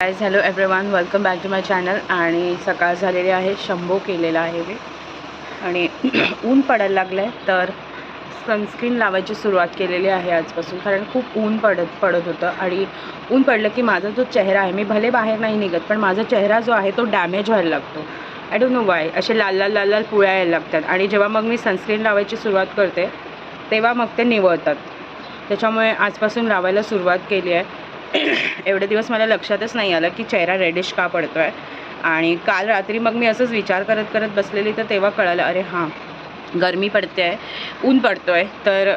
काय hello everyone welcome back to my channel आणि सकाळ झालेली आहे. शंभो केलेला आहे मी. आणि ऊन पडायला लागलं आहे तर सनस्क्रीन लावायची सुरुवात केलेली आहे आजपासून. कारण खूप ऊन पडत पडत होतं. आणि ऊन पडलं की माझा जो चेहरा आहे मी भले बाहेर नाही निघत पण माझा चेहरा जो आहे तो डॅमेज व्हायला लागतो. आय डोंट नो वाय असे लाल लाल लाल लाल पुळ्या यायला लागतात. आणि जेव्हा मग मी सनस्क्रीन लावायची सुरुवात करते तेव्हा मग ते निवळतात. त्याच्यामुळे आजपासून लावायला सुरुवात केली आहे. एवढे दिवस मला लक्षातच नाही आलं की चेहरा रेडिश का पडतो आहे आणि काल रात्री मग मी असंच विचार करत करत बसलेली तर तेव्हा कळालं अरे हां गरमी पडते आहे ऊन पडतो आहे तर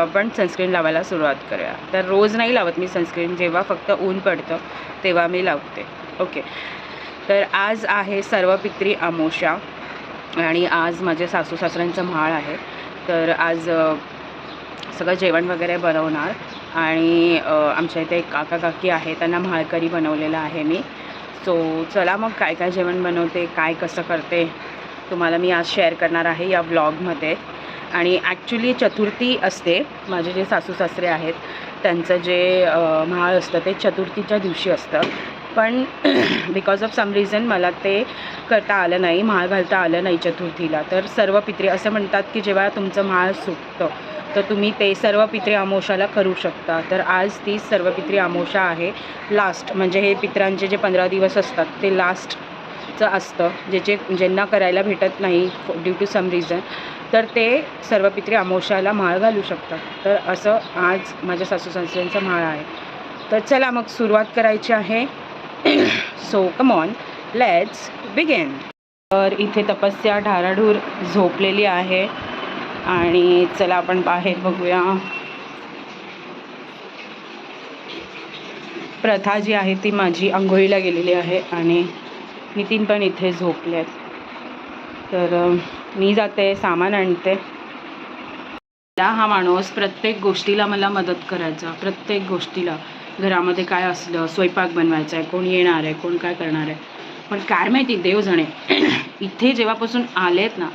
आपण सनस्क्रीन लावायला सुरुवात करूया. तर रोज नाही लावत मी सनस्क्रीन जेव्हा फक्त ऊन पडतं तेव्हा मी लावते. ओके. तर आज आहे सर्व पित्री अमोशा आणि आज माझे सासू सासऱ्यांचं म्हाळ आहे. तर आज सगळं जेवण वगैरे बनवणार. आणि आमच्या इथे एक काका काकी आहे त्यांना म्हाळकरी बनवलेलं आहे मी. सो चला मग काय काय जेवण बनवते काय कसं करते तुम्हाला मी आज शेअर करणार आहे या व्लॉगमध्ये. आणि ॲक्च्युली चतुर्थी असते माझे जे सासू सासरे आहेत त्यांचं जे म्हाळ असतं ते चतुर्थीच्या दिवशी असतं. पण बिकॉज ऑफ सम रिझन मला ते करता आलं नाही म्हाळ घालता आलं नाही चतुर्थीला. तर सर्व पित्रे असं म्हणतात की जेव्हा तुमचं म्हाळ सुटतं तर तुम्ही ते सर्व पित्री अमोशाला करू शकता. तर आज ती सर्व पित्री अमोशा आहे. लास्ट म्हणजे हे पित्रांचे जे पंधरा दिवस असतात ते लास्टचं असतं. ज्याचे ज्यांना करायला भेटत नाही ड्यू टू सम रिझन तर ते सर्व पित्री अमोशाला माळ घालू शकतात. तर असं आज माझ्या सासू सासऱ्यांचा माळ आहे. तर चला मग सुरुवात करायची आहे. So come on let's begin तर इथे तपस्या ढाराढूर झोपलेली आहे. आणि चला आपण बाहेर बघूया. प्रथा जी आहे ती माझी आंघोळीला गेलेली आहे आणि नितीन पण इथे झोपले आहेत. तर मी जाते सामान आणते. मला हा माणूस प्रत्येक गोष्टीला मला मदत करायचा प्रत्येक गोष्टीला. घरामध्ये काय असलं स्वयंपाक बनवायचा आहे कोण येणार आहे कोण काय करणार आहे. पण काय माहिती देव जणे इथे जेव्हापासून आलेत ना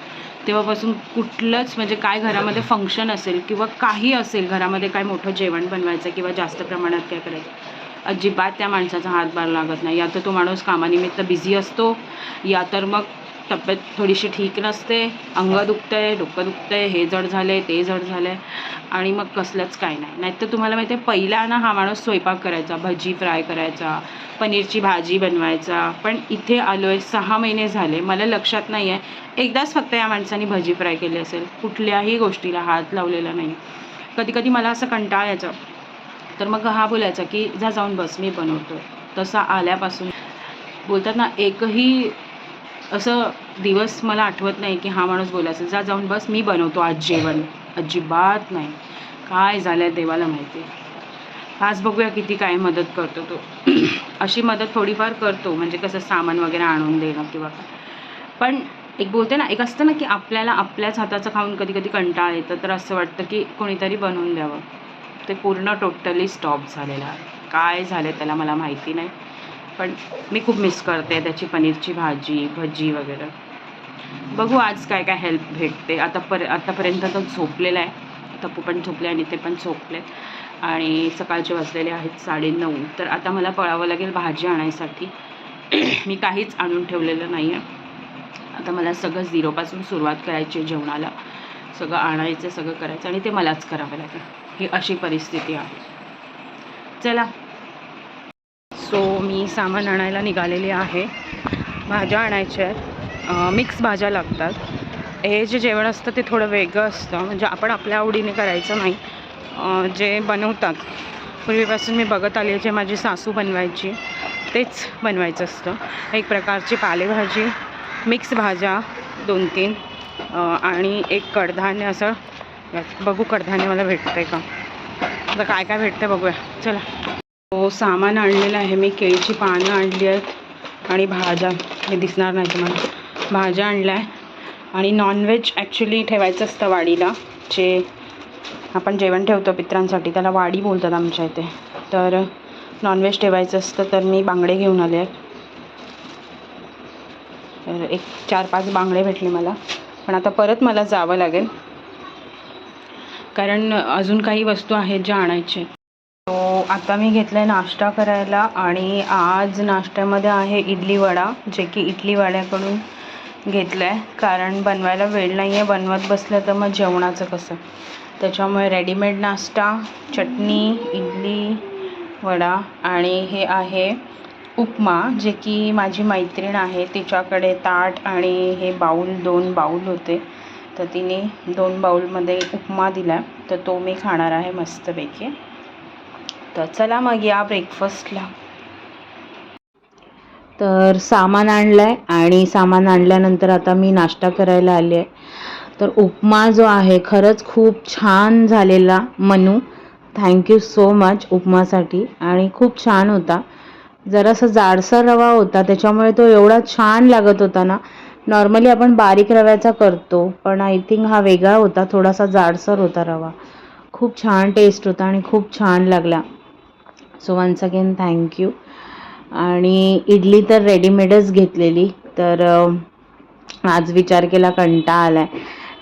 तेव्हापासून कुठलंच म्हणजे काय घरामध्ये फंक्शन असेल किंवा काही असेल घरामध्ये काय मोठं जेवण बनवायचं किंवा जास्त प्रमाणात काय करायचं अजिबात त्या माणसाचा हातभार लागत नाही. या तर तो माणूस कामानिमित्त बिझी असतो. या तर मग तब्येत थोडीशी ठीक नसते अंग दुखतंय डोकं दुखतंय हे जड झाले ते जड झालंय आणि मग कसलंच काय नाही. नाहीतर तुम्हाला माहिती आहे पहिला ना हा माणूस स्वयंपाक करायचा भजी फ्राय करायचा पनीरची भाजी बनवायचा. पण इथे आलो आहे सहा महिने झाले मला लक्षात नाही आहे एकदाच फक्त या माणसाने भजी फ्राय केली असेल. कुठल्याही गोष्टीला हात लावलेला नाही. कधी कधी मला असं कंटाळ यायचं. तर मग हा बोलायचा की जा जाऊन बस मी बनवतो तसा आल्यापासून. बोलतात ना एकही असं दिवस मला आठवत नाही की हा माणूस बोलायचा जा जाऊन बस मी बनवतो आज जेवण. अजिबात नाही. काय झालं आहे देवाला माहिती आज बघूया किती काय मदत करतो तो. अशी मदत थोडीफार करतो म्हणजे कसं सामान वगैरे आणून देणं किंवा काय पण एक बोलते ना एक असतं ना की आपल्याला आपल्याच हाताचं खाऊन कधी कधी कंटाळ येतं तर असं वाटतं की कोणीतरी बनवून द्यावं. ते पूर्ण टोटली स्टॉप झालेलं आहे. काय झालं त्याला मला माहिती नाही. पण मी खूप मिस करते त्याची पनीरची भाजी भजी वगैरे. बघू आज काय काय हेल्प भेटते. आता पर आतापर्यंत तर झोपलेला आहे. तप्पू पण झोपले आणि ते पण झोपले आणि सकाळचे वाजलेले आहेत साडेनऊ. तर आता मला पळावं लागेल भाजी आणायसाठी. मी काहीच आणून ठेवलेलं नाही आहे आता मला सगळं झिरोपासून सुरुवात करायची आहे जेवणाला. सगळं आणायचं सगळं करायचं आणि ते मलाच करावं लागेल. ही अशी परिस्थिती आहे. चला सो मी सामान आणायला निघालेली आहे. भाज्या आणायच्या आहेत. मिक्स भाज्या लागतात. हे जे जेवण असतं ते थोडं वेगळं असतं. म्हणजे आपण आपल्या आवडीने करायचं नाही. जे बनवतात. पूर्वीपासून मी बघत आली जे माझी सासू बनवायची तेच बनवायचं असतं. एक प्रकारची पालेभाजी मिक्स भाज्या दोन तीन आणि एक कडधान्य असं. बघू कडधान्य मला भेटतं आहे का? आता काय काय भेटतं बघूया. चला. हो सामान आणलेलं आहे. मी केळीची पानं आणली आहेत आणि भाज्या. हे दिसणार नाही तुम्हाला. भाज्या आणल्या आहे आणि नॉनव्हेज ॲक्च्युली ठेवायचं असतं वाडीला. जे आपण जेवण ठेवतो पित्रांसाठी. त्याला वाडी बोलतात आमच्या इथे. तर नॉनव्हेज ठेवायचं असतं तर मी बांगडे घेऊन आले आहेत. तर एक चार पाच बांगडे भेटले मला. पण आता परत मला जावं लागेल. कारण अजून काही वस्तू आहेत ज्या आणायच्या सो आता मी घेतलं आहे नाश्ता करायला आणि आज नाश्त्यामध्ये आहे इडली वडा जे की इडली वड्याकडून घेतलं आहे कारण बनवायला वेळ नाही आहे बनवत बसलं तर मग जेवणाचं कसं? त्याच्यामुळे रेडीमेड नाश्ता चटणी इडली वडा आणि हे आहे उपमा जे की माझी मैत्रीण आहे. तिच्याकडे ताट आणि हे बाऊल दोन बाऊल होते. तर तिने दोन बाऊलमध्ये उपमा दिला तर तो मी खाणार आहे मस्तपैकी. तर चला मग या ब्रेकफास्टला तर सामान आणलं आहे आणि सामान आणल्यानंतर आता मी नाश्ता करायला आले आहे. तर उपमा जो आहे खरंच खूप छान झालेला Manu. Thank you so much उपमासाठी. आणि खूप छान होता. जरासा जाडसर रवा होता त्याच्यामुळे तो एवढा छान लागत होता ना. नॉर्मली आपण बारीक रव्याचा करतो पण आय थिंक हा वेगळा होता थोडासा जाडसर होता रवा. खूप छान टेस्ट होता आणि खूप छान लागला. सो वन्स अगेन थँक्यू आणि इडली तर रेडीमेडच घेतलेली. तर आज विचार केला कंटाळा आला आहे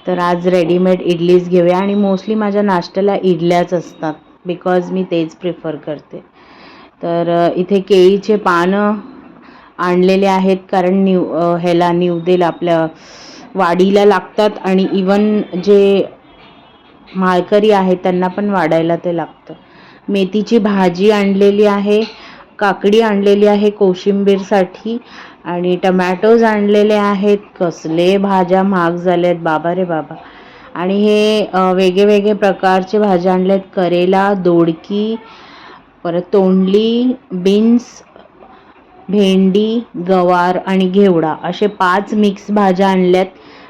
तर आज रेडीमेड इडलीच घेऊया. आणि मोस्टली माझ्या नाश्त्याला इडल्याच असतात. बिकॉज मी तेच प्रिफर करते. तर इथे केळीचे पानं आणलेले आहेत. कारण न्यू ह्याला निवदेल आपल्या वाढीला लागतात. आणि इवन जे माळकरी आहेत त्यांना पण वाढायला ते लागतं. मेथीची भाजी आणलेली आहे काकडी आणलेली आहे कोशिंबीरसाठी आणि टमॅटोज आणलेले आहेत. कसले भाज्या महाग झाल्या आहेत बाबा रे बाबा. आणि हे वेगळे वेगळे प्रकारचे भाज्या आणले आहेत करेला दोडकी परत तोंडली बीन्स भेंडी गवार आणि घेवडा असे पाच मिक्स भाज्या आणल्यात.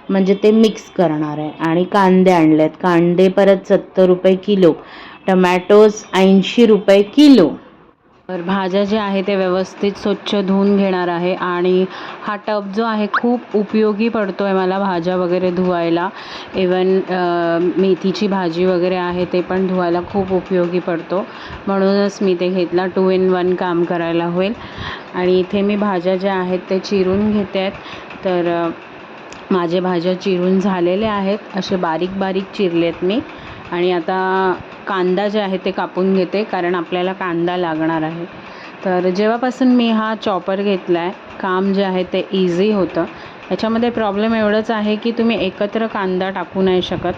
म्हणजे ते मिक्स करणार आहे. आणि कांदे आणलेत कांदे परत सत्तर रुपये किलो. टमॅटोज ऐंशी रुपये किलो. तर भाज्या ज्या आहे ते व्यवस्थित स्वच्छ धुवून घेणार आहे आणि हा टब जो आहे खूप उपयोगी पडतो आहे मला भाज्या वगैरे धुवायला. इवन मेथीची भाजी वगैरे आहे ते पण धुवायला खूप उपयोगी पडतो. म्हणूनच मी ते घेतला. टू इन वन काम करायला होईल. आणि इथे मी भाज्या ज्या आहेत ते चिरून घेते आहेत. तर माझे भाज्या चिरून झालेल्या आहेत. असे बारीक बारीक चिरलेत मी. आणि आता कांदा जे आहे ते कापून घेते कारण आपल्याला कांदा लागणार आहे. तर जेव्हापासून मी हा चॉपर घेतला आहे काम जे आहे ते इझी होतं. याच्यामध्ये प्रॉब्लेम एवढंच आहे की तुम्ही एकत्र कांदा टाकू नाही शकत.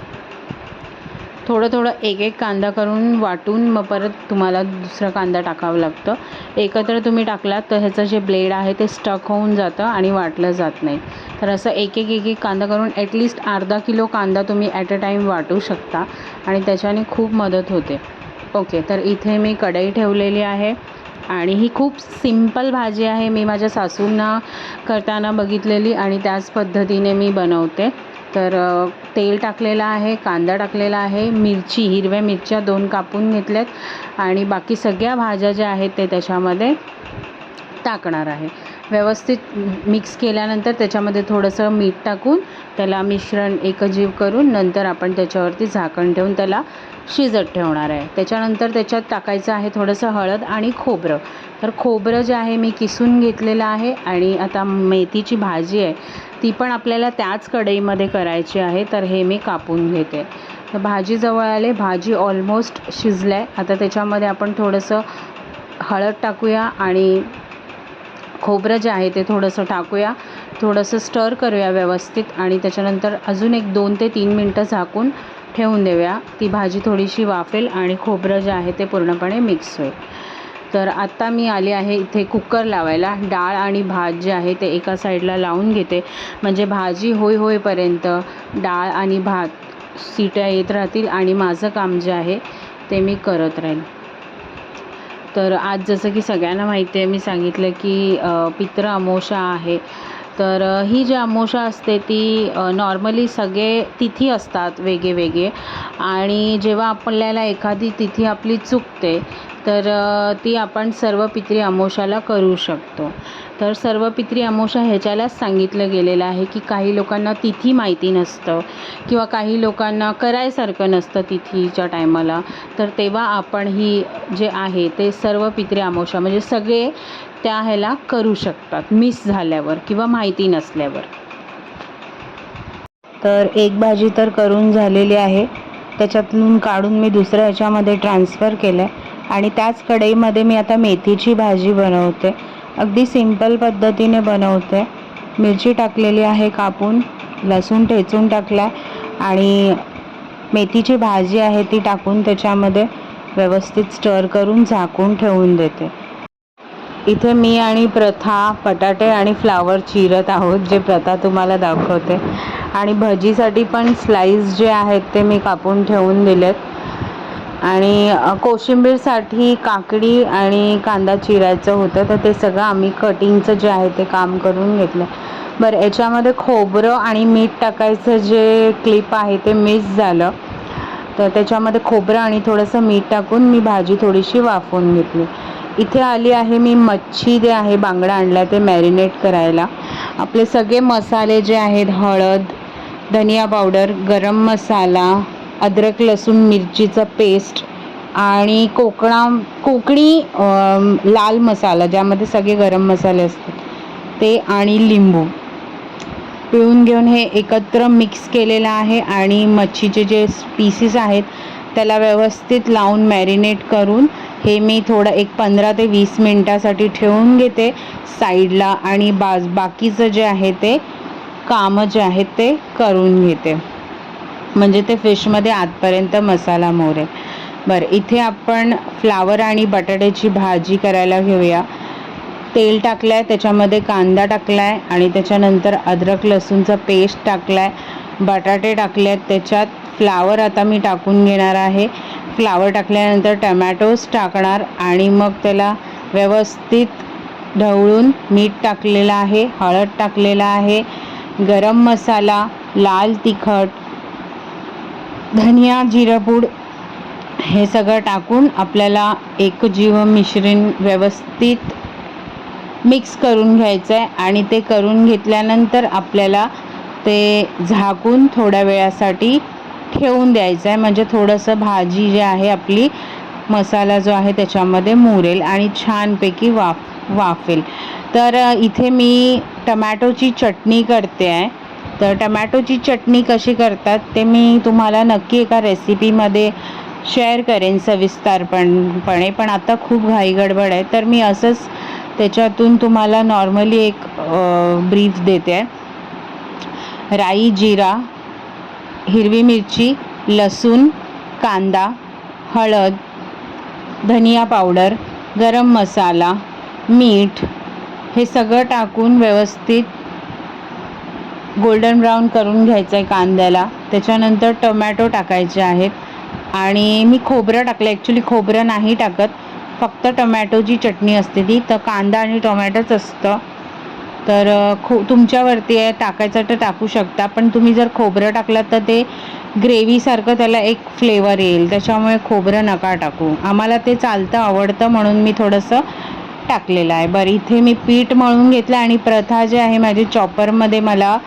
थोडं थोडं एक एक कांदा करून वाटून मग परत तुम्हाला दुसरा कांदा टाकावं लागतं. एकत्र तुम्ही टाकलात तर ह्याचं जे ब्लेड आहे ते स्टक होऊन जातं आणि वाटलं जात नाही. तर असं एक एक एक एक कांदा करून ॲटलिस्ट अर्धा किलो कांदा तुम्ही ॲट अ टाईम वाटू शकता आणि त्याच्याने खूप मदत होते. ओके तर इथे मी कढई ठेवलेली आहे आणि ही खूप सिंपल भाजी आहे. मी माझ्या सासूंना करताना बघितलेली आणि त्याच पद्धतीने मी बनवते. तर तेल टाकलेलं आहे कांदा टाकलेला आहे मिरची हिरव्या मिरच्या दोन कापून घेतल्यात आणि बाकी सगळ्या भाज्या ज्या आहेत ते त्याच्यामध्ये टाकणार आहे. व्यवस्थित मिक्स केल्यानंतर त्याच्यामध्ये थोडंसं मीठ टाकून त्याला मिश्रण एकजीव करून नंतर आपण त्याच्यावरती झाकण ठेवून त्याला शिजत ठेवणार आहे. त्याच्यानंतर त्याच्यात टाकायचं आहे थोडंसं हळद आणि खोबरं. तर खोबरं जे आहे मी किसून घेतलेलं आहे आणि आता मेथीची भाजी आहे ती पण आपल्याला त्याच कढईमध्ये करायची आहे तर हे मी कापून घेते. तर भाजी जवळ आले भाजी ऑलमोस्ट शिजलं आहे. आता त्याच्यामध्ये आपण थोडंसं हळद टाकूया आणि खोबरं जे आहे ते थोडंसं टाकूया. थोडंसं स्टर करूया व्यवस्थित आणि त्याच्यानंतर अजून एक दोन ते तीन मिनटं झाकून ठेवून देऊया. ती भाजी थोडीशी वाफेल आणि खोबरं जे आहे ते पूर्णपणे मिक्स होईल. तर आत्ता मी आले आहे इथे कुकर लावायला. डाळ आणि भात जे आहे ते एका साईडला लावून घेते. म्हणजे भाजी होई होईपर्यंत डाळ आणि भात सिट्या येत राहतील आणि माझं काम जे आहे ते मी करत राहील तर आज जसं की सगळ्यांना माहिती आहे मी सांगितलं की पित्र पितृ आहे. तर ही जी अमोषा असते ती नॉर्मली सगळे तिथी असतात वेगळे वेगळे आणि जेव्हा आपल्याला एखादी तिथी आपली चुकते तर ती आपण सर्व पित्री अमोशाला करू शकतो. तर सर्व पित्री अमोशा ह्याच्यालाच सांगितलं गेलेलं आहे की काही लोकांना तिथी माहिती नसतं किंवा काही लोकांना करायसारखं नसतं तिथीच्या टायमाला. तर तेव्हा आपण ही जे आहे ते सर्व पित्री अमोशा म्हणजे सगळे त्या ह्याला करू शकतात मिस झाल्यावर किंवा माहिती नसल्यावर. तर एक भाजी तर करून झालेली आहे. त्याच्यातून काढून मी दुसऱ्या ह्याच्यामध्ये ट्रान्सफर केलं आहे आणि त्याच कढईमध्ये मी आता मेथीची भाजी बनवते. अगदी सिंपल पद्धतीने बनवते. मिरची टाकलेली आहे कापून लसूण ठेचून टाकला आणि मेथीची भाजी आहे ती टाकून त्याच्यामध्ये व्यवस्थित स्टर करून झाकून ठेवून देते. इथे मी आणि प्रथा बटाटे आणि फ्लावर चिरत आहोत जे प्रथा तुम्हाला दाखवते. आणि भजीसाठी पण स्लाईस जे आहेत ते मी कापून ठेवून दिलेत. आणि कोशिंबीरसाठी काकडी आणि कांदा चिरायचं होतं तर ते सगळं आम्ही कटिंगचं जे आहे ते काम करून घेतलं. बरं याच्यामध्ये खोबरं आणि मीठ टाकायचं जे क्लिप आहे ते मिस झालं. तर त्याच्यामध्ये खोबरं आणि थोडंसं मीठ टाकून मी भाजी थोडीशी वाफवून घेतली. इथे आली आहे मी मच्छी जे आहे बांगडा आणला ते मॅरिनेट करायला. आपले सगळे मसाले जे आहेत हळद धनिया पावडर गरम मसाला अद्रक लसूण मिरचीचं पेस्ट आणि कोकणा कोकणी लाल मसाला ज्यामध्ये सगळे गरम मसाले असतात ते आणि लिंबू. पिळून घेऊन हे एकत्र मिक्स केलेलं आहे आणि मच्छीचे जे पीसेस आहेत त्याला व्यवस्थित लावून मॅरिनेट करून हे मी थोडं एक पंधरा ते वीस मिनटासाठी ठेवून घेते साईडला आणि बाज बाकीचं जे आहे ते कामं जे आहेत ते करून घेते. म्हणजे ते फिशमध्ये आतपर्यंत मसाला मोरेल बरं इथे आपण फ्लावर आणि बटाट्याची भाजी करायला घेऊया. तेल टाकलं आहे त्याच्यामध्ये कांदा टाकला आहे आणि त्याच्यानंतर अद्रक लसूणचा पेस्ट टाकला आहे बटाटे टाकले आहेत त्याच्यात फ्लावर आता मी टाकून घेणार आहे. फ्लावर टाकल्यानंतर टमॅटोज टाकणार आणि मग त्याला व्यवस्थित ढवळून मीठ टाकलेलं आहे हळद टाकलेलं आहे गरम मसाला लाल तिखट धनिया जिरपूड हे सगळं टाकून आपल्याला एक जीव मिश्रण व्यवस्थित मिक्स करून घ्यायचं आहे आणि ते करून घेतल्यानंतर आपल्याला ते झाकून थोड्या वेळासाठी ठेवून द्यायचं आहे म्हणजे थोडंसं भाजी जे आहे आपली मसाला जो आहे त्याच्यामध्ये मुरेल आणि छानपैकी वाफ वाफेल. तर इथे मी टमॅटोची चटणी करते आहे तर टमॅटोची चटणी कशी करतात ते मी तुम्हाला नक्की एका रेसिपीमध्ये शेअर करेन सविस्तारपणपणे पण आता खूप घाई गडबड आहे. तर मी असंच त्याच्यातून तुम्हाला नॉर्मली एक ब्रीफ देते. आहे राई जिरा हिरवी मिरची लसूण कांदा हळद धनिया पावडर गरम मसाला मीठ हे सगळं टाकून व्यवस्थित गोल्डन ब्राऊन करून घ्यायचं आहे कांद्याला. त्याच्यानंतर टोमॅटो टाकायचे आहेत. आणि मी खोबरं टाकलं ॲक्च्युली खोबरं नाही टाकत. फक्त टोमॅटोची चटणी असते ती. तर कांदा आणि टोमॅटोच असतं तर खो तुमच्यावरती आहे. टाकायचं तर टाकू शकता. पण तुम्ही जर खोबरं टाकलं तर ते ग्रेव्हीसारखं त्याला एक फ्लेवर येईल. त्याच्यामुळे खोबरं नका टाकू. आम्हाला ते चालतं आवडतं म्हणून मी थोडंसं टाकलेलं आहे. बरं इथे मी पीठ मळून घेतलं आणि प्रथा जे आहे माझे चॉपरमध्ये मला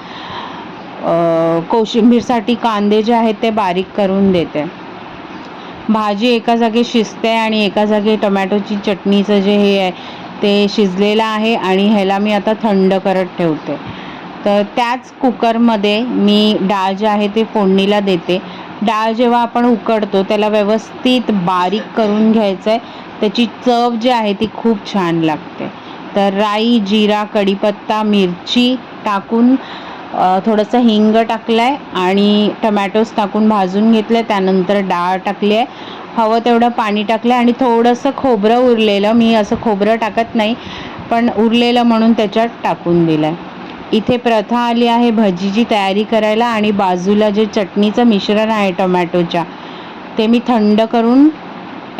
कोशिंबीरसाठी कांदे जे आहेत ते बारीक करून देते. भाजी एका जागी शिजते आणि एका जागी टोमॅटोची चटणीचं जे हे आहे ते शिजलेलं आहे आणि ह्याला मी आता थंड करत ठेवते. तर त्याच कुकरमध्ये मी डाळ जे आहे ते फोडणीला देते. डाळ जेव्हा आपण उकडतो त्याला व्यवस्थित बारीक करून घ्यायचं आहे त्याची चव जी आहे ती खूप छान लागते. तर राई जिरा कढीपत्ता मिरची टाकून थोडंसं हिंग टाकलं आहे आणि टमॅटोज टाकून भाजून घेतलं आहे त्यानंतर डाळ टाकली आहे हवं तेवढं पाणी टाकलं आहे आणि थोडंसं खोबरं उरलेलं मी असं खोबरं टाकत नाही पण उरलेलं म्हणून त्याच्यात टाकून दिलं आहे इथे प्रथा आली आहे भजीची तयारी करायला आणि बाजूला जे चटणीचं मिश्रण आहे टोमॅटोच्या ते मी थंड करून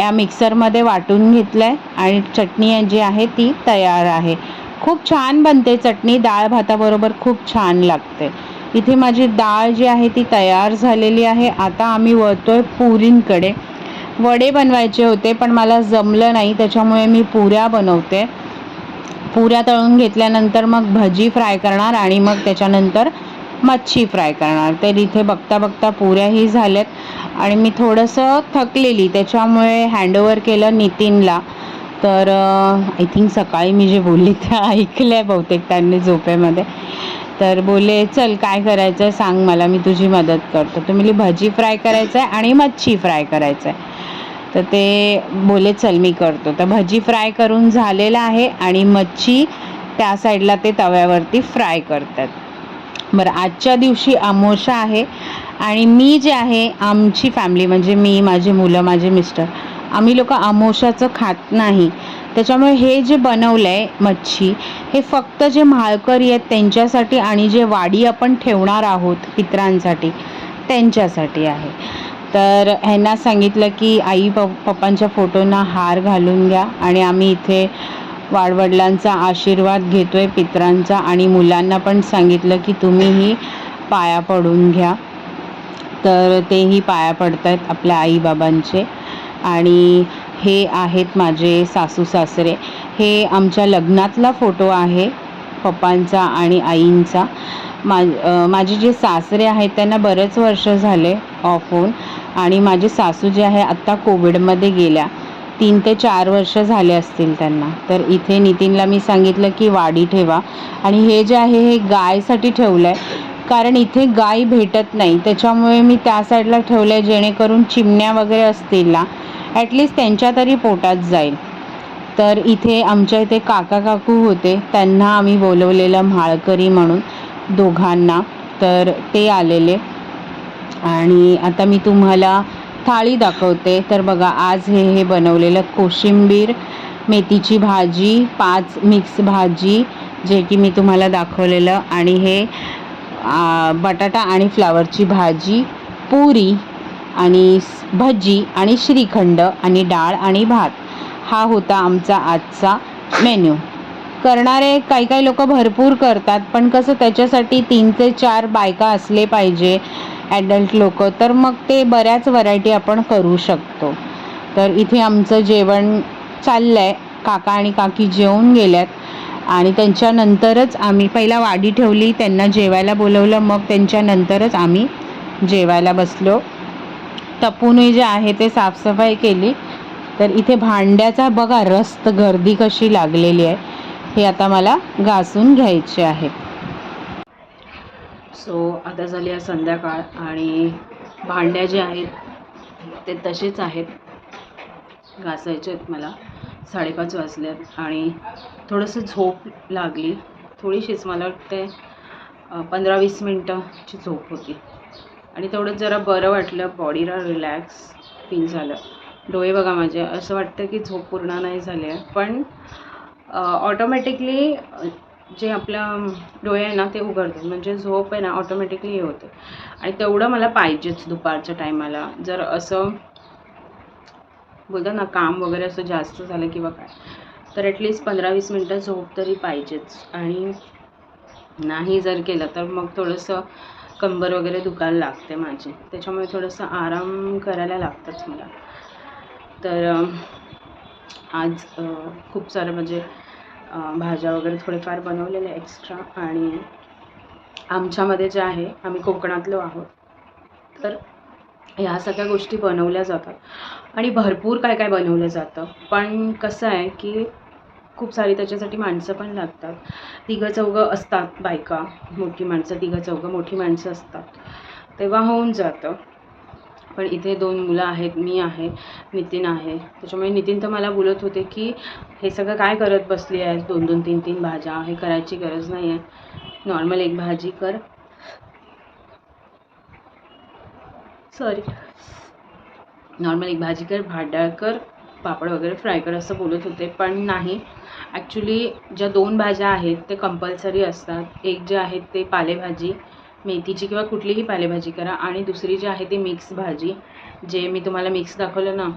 या मिक्सरमध्ये वाटून घेतलं आहे आणि चटणी जी आहे ती तयार आहे. खूप छान बनते चटणी डाळ भाताबरोबर खूप छान लागते. इथे माझी डाळ जी आहे ती तयार झालेली आहे. आता आम्ही वळतो आहे पुरींकडे. वडे बनवायचे होते पण मला जमलं नाही त्याच्यामुळे मी पुऱ्या बनवते. पुऱ्या तळून घेतल्यानंतर मग भजी फ्राय करणार आणि मग त्याच्यानंतर मच्छी फ्राय करणार. तर इथे बघता बघता पुऱ्याही झाल्यात. आणि मी थोडंसं थकलेली त्याच्यामुळे हँडओव्हर केलं नितीनला. तर आय थिंक सकाळी मी जे बोलली ते ऐकलं आहे बहुतेक त्यांनी झोपेमध्ये. तर बोले चल काय करायचं आहे सांग मला मी तुझी मदत करतो. तर मी भजी फ्राय करायचं आहे आणि मच्छी फ्राय करायचं आहे तर ते बोले चल मी करतो. तर भजी फ्राय करून झालेलं आहे आणि मच्छी त्या साईडला ते तव्यावरती फ्राय करतात. बरं आजच्या दिवशी अमोशा आहे आणि मी जे आहे आमची फॅमिली म्हणजे मी माझी मुलं माझे मिस्टर आम्ही लोक अमोशाचं खात नाही. त्याच्यामुळे हे जे बनवलं आहे मच्छी हे फक्त जे माळकरी आहेत त्यांच्यासाठी आणि जे वाडी आपण ठेवणार आहोत पित्रांसाठी त्यांच्यासाठी आहे. तर ह्यांना सांगितलं की आई प पप्पांच्या फोटोंना हार घालून घ्या आणि आम्ही इथे वाडवडिलांचा आशीर्वाद घेतो आहे पित्रांचा आणि मुलांना पण सांगितलं की तुम्हीही पाया पडून घ्या. तर तेही पाया पडत आहेत आपल्या आईबाबांचे. आणि हे आहेत माझे सासू सासरे. हे आमच्या लग्नातला फोटो आहे पप्पांचा आणि आईंचा. मा माझे जे सासरे आहेत त्यांना बरेच वर्ष झाले ऑफ होऊन. आणि माझे सासू जे आहे आत्ता कोविडमध्ये गेल्या. तीन ते चार वर्ष झाले असतील त्यांना. तर इथे नितीनला मी सांगितलं की वाडी ठेवा. आणि हे जे आहे हे गायसाठी ठेवलं आहे कारण इथे गाय भेटत नाही. त्याच्यामुळे मी त्या साईडला ठेवलं आहे जेणेकरून चिमण्या वगैरे असतील ना ॲटलिस्ट त्यांच्या तरी पोटात जाईल. तर इथे आमच्या इथे काका काकू होते. त्यांना आम्ही बोलवलेलं म्हाळकरी म्हणून दोघांना. तर ते आलेले. आणि आता मी तुम्हाला थाळी दाखवते. तर बघा आज हे हे बनवलेलं कोशिंबीर मेथीची भाजी पाच मिक्स भाजी जे की मी तुम्हाला दाखवलेलं. आणि हे बटाटा आणि फ्लावरची भाजी पुरी आणि भजी आणि श्रीखंड आणि डाळ आणि भात. हा होता आमचा आजचा मेन्यू. करणारे काही काही लोक भरपूर करतात पण कसं त्याच्यासाठी तीन ते चार बायका असले पाहिजे. ॲडल्ट लोक तर मग ते बऱ्याच व्हरायटी आपण करू शकतो. तर इथे आमचं जेवण चाललं आहे काका आणि काकी जेवून गेल्यात आणि त्यांच्यानंतरच आम्ही पहिला वाडी ठेवली त्यांना जेवायला बोलवलं मग त्यांच्यानंतरच आम्ही जेवायला बसलो. तपूने जे आहे ते साफसफाई केली. तर इथे भांड्याचा बघा रस्त गर्दी कशी लागलेली आहे हे आता मला घासून घ्यायचे आहेत. सो आता झाली आहे संध्याकाळ आणि भांड्या जे आहेत ते तसेच आहेत. घासायचे आहेत मला. साडेपाच वाजल्यात आणि थोडंसं झोप लागली. थोडीशीच मला वाटते पंधरा वीस मिनटाची झोप होती. आणि तेवढंच जरा बरं वाटलं. बॉडीला रिलॅक्स फील झालं. डोळे बघा माझे असं वाटतं की झोप पूर्ण नाही झाली आहे. पण ऑटोमॅटिकली जे आपलं डोळे आहे ना ते उघडतात म्हणजे झोप आहे ना ऑटोमॅटिकली हे होते. आणि तेवढं मला पाहिजेच दुपारच्या टायमाला जर असं बोलतात ना काम वगैरे असं जास्त झालं किंवा काय तर ॲटलिस्ट पंधरा वीस मिनटं झोप तरी पाहिजेच. आणि नाही जर केलं तर मग थोडंसं कंबर वगैरे दुखायला लागते माझी. त्याच्यामुळे थोडंसं आराम करायला लागतंच मला. तर आज खूप सारं म्हणजे भाज्या वगैरे थोडेफार बनवलेल्या एक्स्ट्रा आणि आमच्यामध्ये जे आहे आम्ही कोकणातलो आहोत. तर ह्या सगळ्या गोष्टी बनवल्या जातात. आणि भरपूर काय काय बनवलं जातं. पण कसं आहे की खूप सारी त्याच्यासाठी माणसं पण लागतात. तिघं चौघं असतात बायका मोठी माणसं तिघं चौघं मोठी माणसं असतात. तेव्हा होऊन जातं. पण इथे दोन मुलं आहेत मी आहे नितीन आहे. त्याच्यामुळे नितीन तर मला बोलत होते की हे सगळं काय करत बसली आहे दोन दोन तीन तीन भाज्या हे करायची गरज नाही आहे नॉर्मल एक भाजी कर. सॉरी. नॉर्मल एक भाजी कर भात डाळ कर पापड वगैरे फ्राय कर असं बोलत होते. पण नाही. ॲक्च्युली ज्या दोन भाज्या आहेत ते कंपल्सरी असतात. एक जे आहेत ते पालेभाजी. मेथीची किंवा कुठलीही पालेभाजी करा. आणि दुसरी जी आहे ती मिक्स भाजी जे मी तुम्हाला मिक्स दाखवलं ना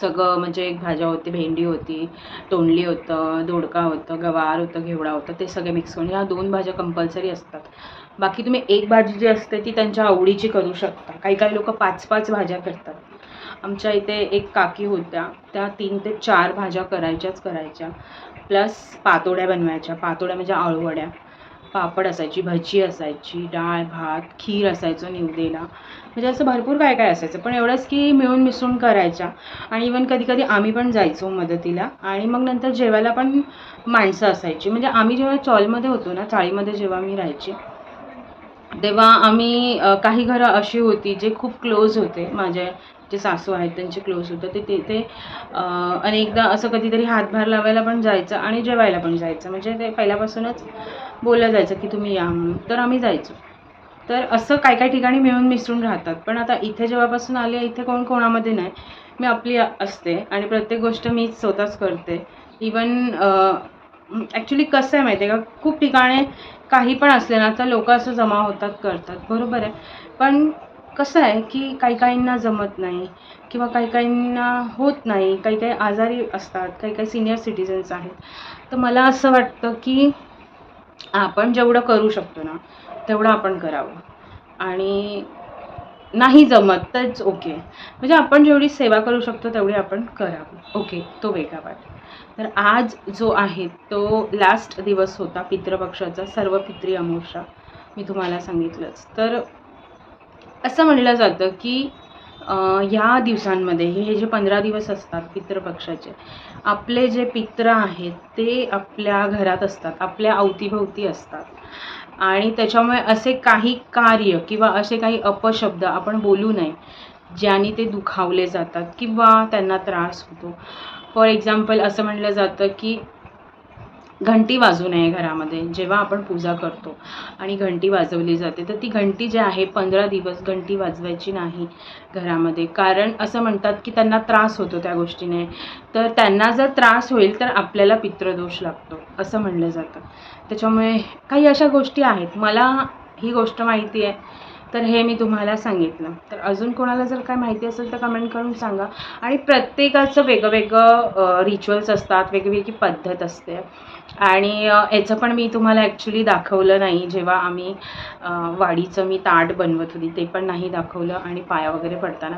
सगळं म्हणजे एक भाज्या होती भेंडी होती तोंडली होतं दोडका होतं गवार होतं घेवडा होतं ते सगळे मिक्स करून ह्या दोन भाज्या कंपल्सरी असतात. बाकी तुम्ही एक भाजी जी असते ती त्यांच्या आवडीची करू शकता. काही काही लोक पाच पाच भाज्या करतात. आमच्या इथे एक काकी होत्या त्या तीन ते चार भाज्या करायच्याच करायच्या. प्लस पातोड्या बनवायच्या. पातोड्या म्हणजे आळूवड्या. पापड असायची भजी असायची डाळ भात खीर असायचो निवदेला म्हणजे असं भरपूर काय काय असायचं. पण एवढंच की मिळून मिसळून करायच्या. आणि इवन कधी कधी आम्ही पण जायचो मदतीला. आणि मग नंतर जेवायला पण माणसं असायची. म्हणजे आम्ही जेव्हा चॉलमध्ये होतो ना चाळीमध्ये जेव्हा मी राहायची तेव्हा आम्ही काही घरं अशी होती जे खूप क्लोज होते. माझे जे सासू आहेत त्यांचे क्लोज होतं ते तिथे अनेकदा असं कधीतरी हातभार लावायला पण जायचं आणि जेवायला पण जायचं. म्हणजे ते पहिल्यापासूनच बोललं जायचं की तुम्ही या म्हणून. तर आम्ही जायचो. तर असं काय काय ठिकाणी मिळून मिसळून राहतात. पण आता इथे जेव्हापासून आले इथे कोण कोणामध्ये नाही. मी आपली असते आणि प्रत्येक गोष्ट मी स्वतःच करते. इवन ॲक्च्युली कसं आहे माहिती आहे का? खूप ठिकाणे काही पण असले ना तर लोक असं जमा होतात करतात. बरोबर आहे. पण कसं आहे की काही काहींना जमत नाही किंवा काही काहींना होत नाही काही काही आजारी असतात काही काही सिनियर सिटीजन्स आहेत. तर मला असं वाटतं की आपण जेवढं करू शकतो ना तेवढं आपण करावं. आणि नाही जमत तरच ओके म्हणजे आपण जेवढी सेवा करू शकतो तेवढी आपण करावी. ओके तो वेगळा वाट तर आज जो आहे तो लास्ट दिवस होता पितृपक्षाचा सर्व पितृ अमावस्या. मी तुम्हाला सांगितलंच. तर असं म्हणलं जातं की ह्या दिवसांमध्ये हे जे पंधरा दिवस असतात पितृपक्षाचे आपले जे पित्र आहेत ते आपल्या घरात असतात आपल्या अवतीभोवती असतात. आणि त्याच्यामुळे असे काही कार्य किंवा असे काही अपशब्द आपण बोलू नये ज्याने ते दुखावले जातात किंवा त्यांना त्रास होतो. फॉर एक्झाम्पल असं म्हणलं जातं की घंटी वाजू नये घरामध्ये जेव्हा आपण पूजा करतो आणि घंटी वाजवली जाते तर ती घंटी जी आहे पंधरा दिवस घंटी वाजवायची नाही घरामध्ये. कारण असं म्हणतात की त्यांना त्रास होतो त्या गोष्टीने. तर त्यांना जर त्रास होईल तर आपल्याला पितृदोष लागतो असं म्हणलं जातं. त्याच्यामुळे काही अशा गोष्टी आहेत. मला ही गोष्ट माहिती आहे तर हे मी तुम्हाला सांगितलं. तर अजून कोणाला जर काय माहिती असेल तर कमेंट करून सांगा. आणि प्रत्येकाचं वेगळं वेगळं रिच्युअल्स असतात वेगवेगळी पद्धत असते. आणि याचं पण मी तुम्हाला ॲक्च्युली दाखवलं नाही. जेव्हा आम्ही वाडीचं मी ताट बनवत होती ते पण नाही दाखवलं आणि पाया वगैरे पडताना.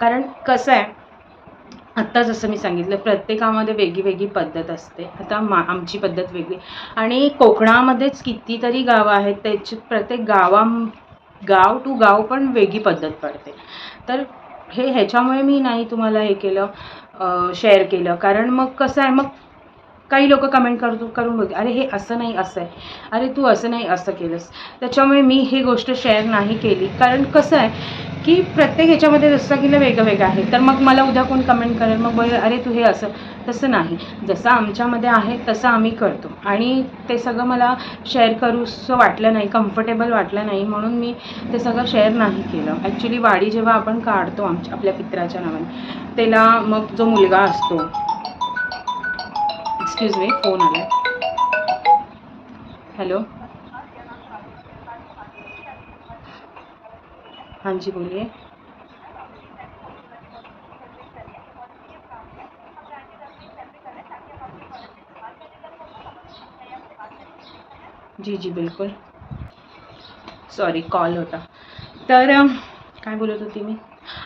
कारण कसं आहे आत्ता जसं मी सांगितलं प्रत्येकामध्ये वेगळी वेगळी पद्धत असते. आता मा आमची पद्धत वेगळी. आणि कोकणामध्येच कितीतरी गावं आहेत त्याची प्रत्येक गावा गाव टू गाव पण वेगळी पद्धत पडते. तर हे ह्याच्यामुळे मी नाही तुम्हाला हे केलं शेअर केलं. कारण मग कसं आहे मग काही लोक कमेंट करतो करून बघ अरे हे असं नाही असं आहे. अरे तू असं नाही असं केलंस. त्याच्यामुळे मी ही गोष्ट शेअर नाही केली. कारण कसं आहे की प्रत्येक ह्याच्यामध्ये जसं की वेगळं वेगळं आहे. तर मग मला उद्या कोण कमेंट करेल? मग बोलेल अरे तू हे असं. तसं नाही. जसं आमच्यामध्ये आहे तसं आम्ही करतो. आणि ते सगळं मला शेअर करूसं वाटलं नाही कम्फर्टेबल वाटलं नाही. म्हणून मी ते सगळं शेअर नाही केलं. ॲक्च्युली वाडी जेव्हा आपण काढतो आमच्या आपल्या पित्राच्या नावाने त्याला मग जो मुलगा असतो एक्सक्यूज मी फ़ोन आला हेलो हाँ। जी, बोलिए। जी जी, बिलकुल। सॉरी कॉल होता। तर काय बोलत होती मी?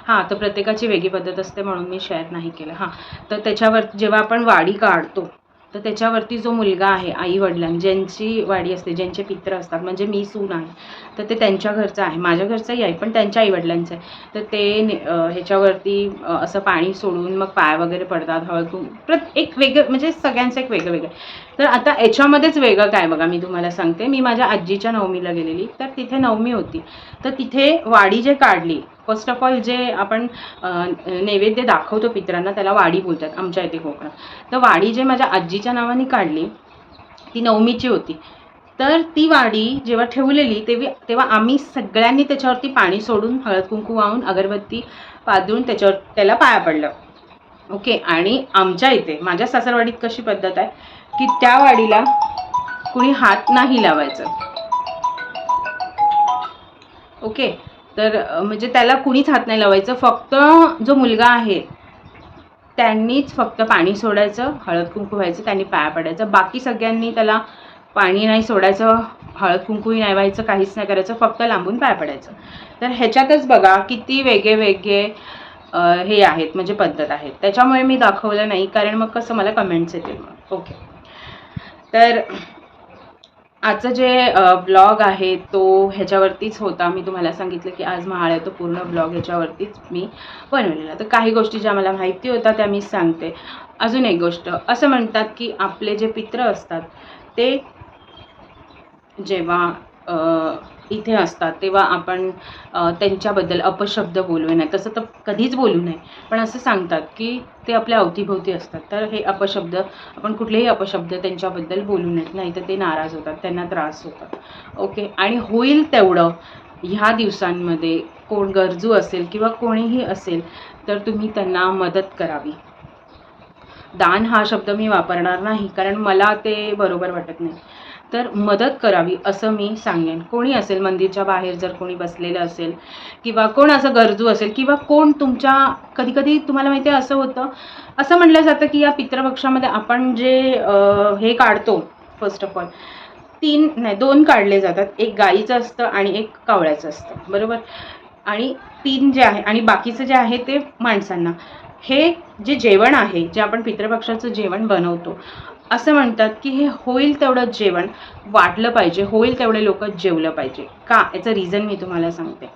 हाँ तर प्रत्येकाची वेगळी पद्धत असते म्हणून मी शेअर नाही केलं. हाँ, तर त्याच्यावर जेव्हा आपण वाडी काढतो तर त्याच्यावरती जो मुलगा आहे आई वडिलां ज्यांची वाडी असते ज्यांचे पित्र असतात म्हणजे मी सून आहे तर ते त्यांच्या घरचं आहे माझ्या घरचंही आहे पण त्यांच्या आईवडिलांचं आहे. तर ते ने- ह्याच्यावरती असं पाणी सोडून मग पाय वगैरे पडतात हळदू प्रत एक वेगळं म्हणजे सगळ्यांचं एक वेगळं वेगळं तर आता याच्यामध्येच वेगळं काय बघा मी तुम्हाला सांगते. मी माझ्या आजीच्या नवमीला गेलेली तर तिथे नवमी होती. तर तिथे वाडी जे काढली फर्स्ट ऑफ ऑल जे आपण नैवेद्य दाखवतो पित्रांना त्याला वाडी बोलतात आमच्या इथे कोकणात तर वाडी जे माझ्या आजीच्या नावाने काढली ती नवमीची होती. तर ती वाडी जेव्हा ठेवलेली तेव्हा तेव्हा आम्ही सगळ्यांनी त्याच्यावरती पाणी सोडून हळद कुंकू वाहून अगरबत्ती पाजून त्याच्यावर त्याला पाया पडलं. ओके? आणि आमच्या इथे माझ्या सासरवाडीत कशी पद्धत आहे की त्या वाडीला कुणी हात नाही लावायचं. ओके? तर म्हणजे त्याला कुणीच हात नाही लावायचं. फक्त जो मुलगा आहे त्यांनीच फक्त पाणी सोडायचं हळद कुंकू व्हायचं त्यांनी पाया पडायचं. बाकी सगळ्यांनी त्याला पाणी नाही सोडायचं हळद कुंकूही नाही व्हायचं काहीच नाही करायचं फक्त लांबून पाया पडायचं. तर ह्याच्यातच बघा किती वेगळे वेगळे हे आहेत म्हणजे पद्धत आहेत. त्याच्यामुळे मी दाखवलं नाही कारण मग कसं मला कमेंट्स येतील मग. ओके तर आजचं जे ब्लॉग आहे तो ह्याच्यावरतीच होता. मी तुम्हाला सांगितलं की आज महाळ आहे तो पूर्ण ब्लॉग ह्याच्यावरतीच मी बनवलेला. तर काही गोष्टी ज्या मला माहिती होत्या त्या मी सांगते. अजून एक गोष्ट असं म्हणतात की आपले जे पित्र असतात ते जेव्हा इथे असतात तेव्हा आपण त्यांच्याबद्दल अपशब्द बोलू नये तसं तर कधीच बोलू नये. पण असं सांगतात की ते आपल्या अवतीभोवती असतात. तर हे अपशब्द आपण कुठलेही अपशब्द त्यांच्याबद्दल बोलू नयेत. नाही तर ते नाराज होतात त्यांना त्रास होतात. ओके? आणि होईल तेवढं ह्या दिवसांमध्ये कोण गरजू असेल किंवा कोणीही असेल तर तुम्ही त्यांना मदत करावी. दान हा शब्द मी वापरणार नाही कारण मला ते बरोबर वाटत नाही. तर मदत करावी असं मी सांगेन. कोणी असेल मंदिरच्या बाहेर जर कोणी बसलेलं असेल किंवा कोण असं गरजू असेल किंवा कोण तुमच्या कधी कधी तुम्हाला माहिती आहे असं होतं असं म्हटलं जातं की या पितृपक्षामध्ये आपण जे हे काढतो फर्स्ट ऑफ ऑल तीन नाही दोन काढले जातात. एक गाईचं असतं आणि एक कावळ्याचं असतं. बरोबर? आणि तीन जे आहे आणि बाकीचं जे आहे ते माणसांना. हे जे जेवण आहे जे आपण पितृपक्षाचं जेवण बनवतो असं म्हणतात की हे होईल तेवढं जेवण वाटलं पाहिजे होईल तेवढे लोक जेवलं पाहिजे. का? याचं रिझन मी तुम्हाला सांगते.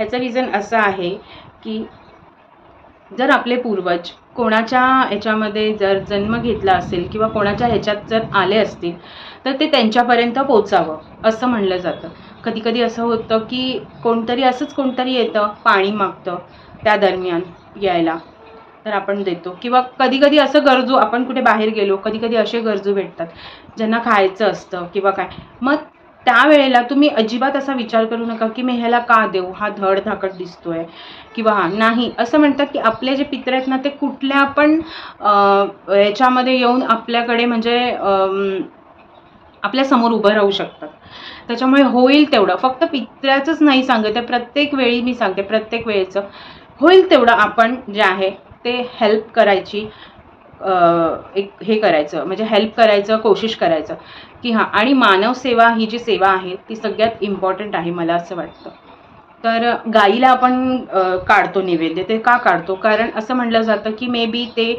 याचं रिझन असं आहे की जर आपले पूर्वज कोणाच्या ह्याच्यामध्ये जर जन्म घेतला असेल किंवा कोणाच्या ह्याच्यात जर आले असतील तर ते त्यांच्यापर्यंत पोचावं असं म्हणलं जातं. कधी कधी असं होतं की कोणतरी असंच कोणतरी येतं पाणी मागतं त्या दरम्यान यायला. तर आपण देतो. किंवा कधी कधी असं गरजू आपण कुठे बाहेर गेलो कधी कधी असे गरजू भेटतात ज्यांना खायचं असतं किंवा काय. मग त्यावेळेला तुम्ही अजिबात असा विचार करू नका की मी ह्याला का देऊ? हा धड धाकट दिसतोय. किंवा हा नाही. असं म्हणतात की आपले जे पित्र आहेत ना ते कुठल्या पण याच्यामध्ये येऊन आपल्याकडे म्हणजे आपल्यासमोर आपल्यासमोर उभं राहू शकतात. त्याच्यामुळे होईल तेवढं. फक्त पित्र्याचंच नाही सांगत आहे. प्रत्येक वेळी मी सांगते प्रत्येक वेळेचं. होईल तेवढं आपण जे आहे ते हेल्प करायची एक हे करायचं म्हणजे हेल्प करायचं कोशिश करायचं की हां आणि मानव सेवा ही जी सेवा आहे ती सगळ्यात इम्पॉर्टंट आहे मला असं वाटतं. तर गाईला आपण काढतो नैवेद्य. ते का काढतो? कारण असं म्हटलं जातं की मे बी ते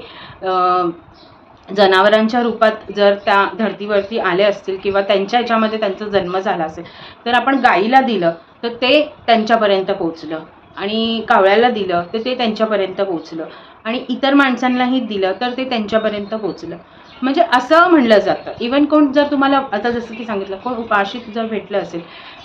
जनावरांच्या रूपात जर त्या धर्तीवरती आले असतील किंवा त्यांच्या ह्याच्यामध्ये त्यांचा जन्म झाला असेल तर आपण गाईला दिलं तर ते त्यांच्यापर्यंत पोचलं आणि कावळ्याला दिलं तर ते त्यांच्यापर्यंत पोचलं आणि इतर माणसांनाही दिलं तर ते त्यांच्यापर्यंत पोचलं म्हणजे असं म्हणलं जातं. इवन कोण जर तुम्हाला आता जसं की सांगितलं कोण उपाशीत जर भेटलं असेल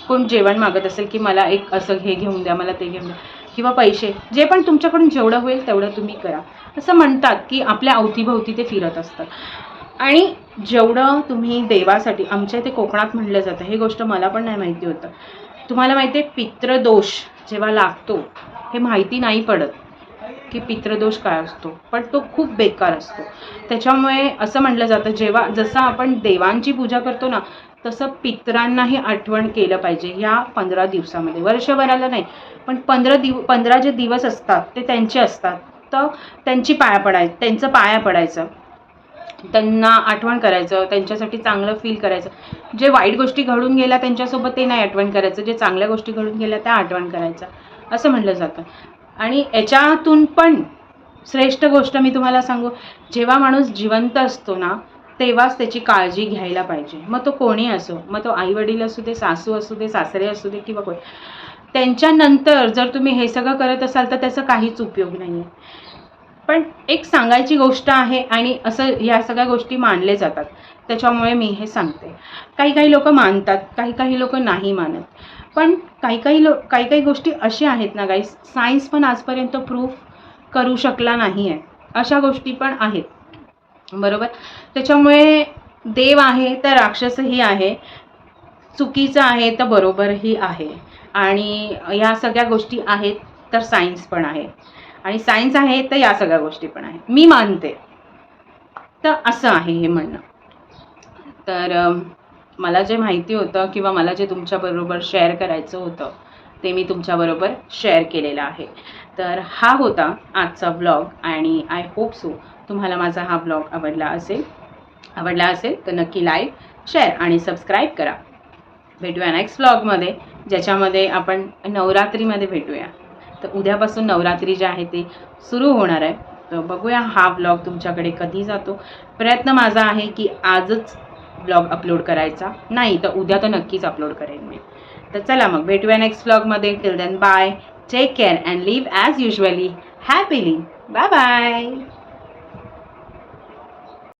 कोण जेवण मागत असेल की मला एक असं हे घेऊन द्या मला ते घेऊन द्या किंवा पैसे जे पण तुमच्याकडून जेवढं होईल तेवढं तुम्ही करा. असं म्हणतात की आपल्या अवतीभोवती ते फिरत असतात. आणि जेवढं तुम्ही देवासाठी आमच्या इथे कोकणात म्हणलं जातं हे गोष्ट मला पण नाही माहिती होतं. तुम्हाला माहिती आहे पित्रदोष जेव्हा लागतो हे माहिती नाही पडत. की पित्रदोष काय असतो पण तो खूप बेकार असतो. त्याच्यामुळे असं म्हटलं जातं जेव्हा जसं आपण देवांची पूजा करतो ना तसं पित्रांनाही आठवण केलं पाहिजे ह्या पंधरा दिवसामध्ये. वर्षभराला नाही पण पंधरा दिव पंधरा जे दिवस असतात ते त्यांचे असतात. तर त्यांची पाया पडाय त्यांचं पाया पडायचं. त्यांना आठवण करायचं त्यांच्यासाठी चांगलं फील करायचं. जे वाईट गोष्टी घडून गेल्या त्यांच्यासोबत ते नाही आठवण करायचं. जे चांगल्या गोष्टी घडून गेल्या त्या आठवण करायचं असं म्हटलं जातं. आणि याच्यातून पण श्रेष्ठ गोष्ट मी तुम्हाला सांगू जेव्हा माणूस जिवंत असतो ना तेव्हाच त्याची काळजी घ्यायला पाहिजे. मग तो कोणी असो मग तो आई वडील असू दे सासू असू दे सासरे असू दे किंवा कोणी. त्यांच्यानंतर जर तुम्ही हे सगळं करत असाल तर त्याचा काहीच उपयोग नाही आहे पण एक सांगायची गोष्ट आहे आणि असं ह्या सगळ्या गोष्टी मानले जातात. त्याच्यामुळे मी हे सांगते. काही काही लोक मानतात काही काही लोक नाही मानत. पण काही काही लो काही काही गोष्टी अशा आहेत ना गाईस सायन्स पण आजपर्यंत प्रूफ करू शकला नाही आहे अशा गोष्टी पण आहेत. बरोबर? त्याच्यामुळे देव आहे तर राक्षसही आहे. चुकीचं आहे तर बरोबरही आहे. आणि ह्या सगळ्या गोष्टी आहेत तर सायन्स पण आहे. आणि सायन्स आहे तर या सगळ्या गोष्टी पण आहे. मी मानते. तर असं आहे हे म्हणणं. तर मला जे माहिती होतं किंवा मला जे तुमच्याबरोबर शेअर करायचं होतं ते मी तुमच्याबरोबर शेअर केलेलं आहे. तर हा होता आजचा ब्लॉग आणि आय होप सो तुम्हाला माझा हा ब्लॉग आवडला असेल आवडला असेल तर नक्की लाईक शेअर आणि सबस्क्राईब करा. भेटूया नेक्स्ट ब्लॉगमध्ये ज्याच्यामध्ये आपण नवरात्रीमध्ये भेटूया. तर उद्यापासून नवरात्री जे आहे ते सुरू होणार आहे. तर बघूया हा ब्लॉग तुमच्याकडे कधी जातो. प्रयत्न माझा आहे की आजच ब्लॉग अपलोड करायचा. नाही तर उद्या तर नक्कीच अपलोड करेन मी. तर चला मग भेटूया नेक्स्ट ब्लॉगमध्ये till then bye take care and live as usually happily bye bye